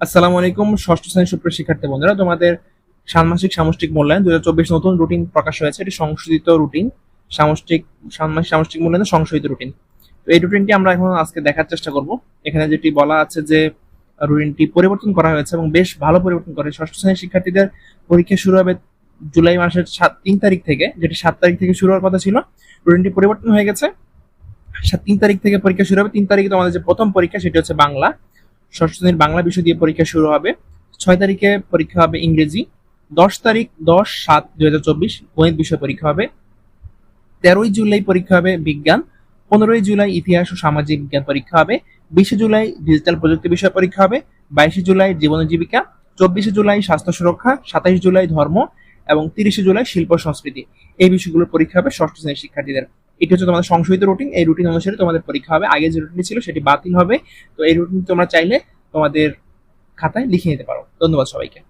আসসালামু আলাইকুম, ষষ্ঠ শ্রেণির সুপ্রিয় শিক্ষার্থী বন্ধুরা, তোমাদের ষান্মাসিক সামষ্টিক মূল্যায়ন, দুই নতুন রুটিন প্রকাশ হয়েছে। এটি সংশোধিত রুটিন, সামষ্টিক, ষান্মাসিক সামষ্টিক মূল্যায়নের সংশোধিত রুটিন। তো এই রুটিনটি আমরা এখন আজকে দেখার চেষ্টা করব। এখানে যেটি বলা আছে যে, রুটিনটি পরিবর্তন করা হয়েছে এবং বেশ ভালো পরিবর্তন করে ষষ্ঠ শ্রেণির শিক্ষার্থীদের পরীক্ষা শুরু হবে জুলাই মাসের সাত, তিন তারিখ থেকে, যেটি সাত তারিখ থেকে শুরু হওয়ার কথা ছিল। রুটিনটি পরিবর্তন হয়ে গেছে। সাত- তিন তারিখ থেকে পরীক্ষা শুরু হবে। তিন তারিখে তোমাদের যে প্রথম পরীক্ষা, সেটি হচ্ছে বাংলা। ষষ্ঠ শ্রেণির বাংলা বিষয় দিয়ে পরীক্ষা শুরু হবে। ছয় তারিখে পরীক্ষা হবে ইংরেজি, দশ তারিখ দশ সাত দুই হাজার চব্বিশ গণিত বিষয় পরীক্ষা হবে, তেরোই জুলাই পরীক্ষা হবে বিজ্ঞান, পনেরোই জুলাই ইতিহাস ও সামাজিক বিজ্ঞান পরীক্ষা হবে, বিশে জুলাই ডিজিটাল প্রযুক্তি বিষয় পরীক্ষা হবে, বাইশে জুলাই জীবন জীবিকা, চব্বিশে জুলাই স্বাস্থ্য সুরক্ষা, সাতাইশ জুলাই ধর্ম এবং তিরিশে জুলাই শিল্প সংস্কৃতি। এই বিষয়গুলোর পরীক্ষা হবে ষষ্ঠ শ্রেণির শিক্ষার্থীদের। এটি হচ্ছে তোমাদের সংশোধিত রুটিন এই রুটিন অনুসারে তোমাদের পরীক্ষা হবে। আগে যে রুটিন ছিল সেটি বাতিল হবে। তো এই রুটিন তোমরা চাইলে তোমাদের খাতায় লিখে নিতে পারো। ধন্যবাদ সবাইকে।